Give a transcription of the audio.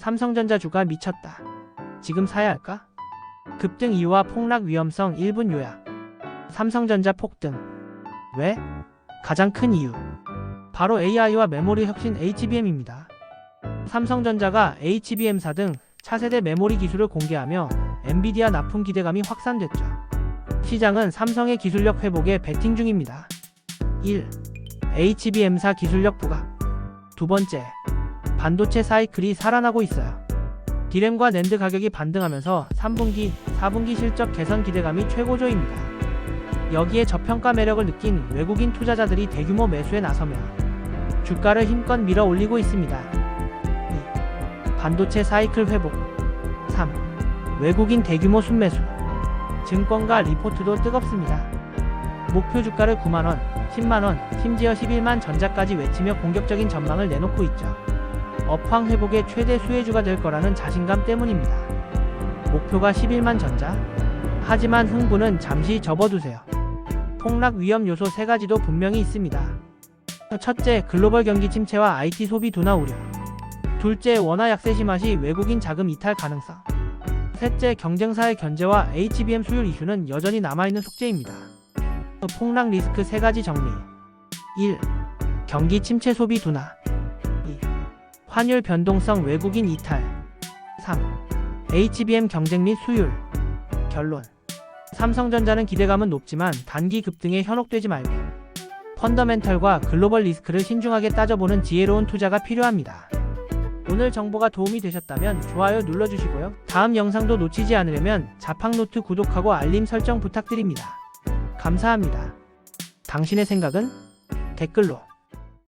삼성전자 주가 미쳤다. 지금 사야 할까? 급등 이유와 폭락 위험성 1분 요약. 삼성전자 폭등. 왜? 가장 큰 이유. 바로 AI와 메모리 혁신 HBM입니다. 삼성전자가 HBM4 등 차세대 메모리 기술을 공개하며 엔비디아 납품 기대감이 확산됐죠. 시장은 삼성의 기술력 회복에 베팅 중입니다. 1. HBM4 기술력 부각. 두 번째, 반도체 사이클이 살아나고 있어요. 디램과 낸드 가격이 반등하면서 3분기, 4분기 실적 개선 기대감이 최고조입니다. 여기에 저평가 매력을 느낀 외국인 투자자들이 대규모 매수에 나서며 주가를 힘껏 밀어 올리고 있습니다. 2. 반도체 사이클 회복. 3. 외국인 대규모 순매수. 증권가 리포트도 뜨겁습니다. 목표 주가를 9만원, 10만원, 심지어 11만 전자까지 외치며 공격적인 전망을 내놓고 있죠. 업황 회복의 최대 수혜주가 될 거라는 자신감 때문입니다. 목표가 11만 전자. 하지만 흥부는 잠시 접어두세요. 폭락 위험 요소 세 가지도 분명히 있습니다. 첫째, 글로벌 경기 침체와 IT 소비 둔화 우려. 둘째, 원화 약세 심화시 외국인 자금 이탈 가능성. 셋째, 경쟁사의 견제와 HBM 수율 이슈는 여전히 남아있는 숙제입니다. 폭락 리스크 세 가지 정리. 1. 경기 침체 소비 둔화. 2. 환율 변동성 외국인 이탈. 3. HBM 경쟁 및 수율. 결론. 삼성전자는 기대감은 높지만 단기 급등에 현혹되지 말고 펀더멘털과 글로벌 리스크를 신중하게 따져보는 지혜로운 투자가 필요합니다. 오늘 정보가 도움이 되셨다면 좋아요 눌러주시고요. 다음 영상도 놓치지 않으려면 자팡노트 구독하고 알림 설정 부탁드립니다. 감사합니다. 당신의 생각은 댓글로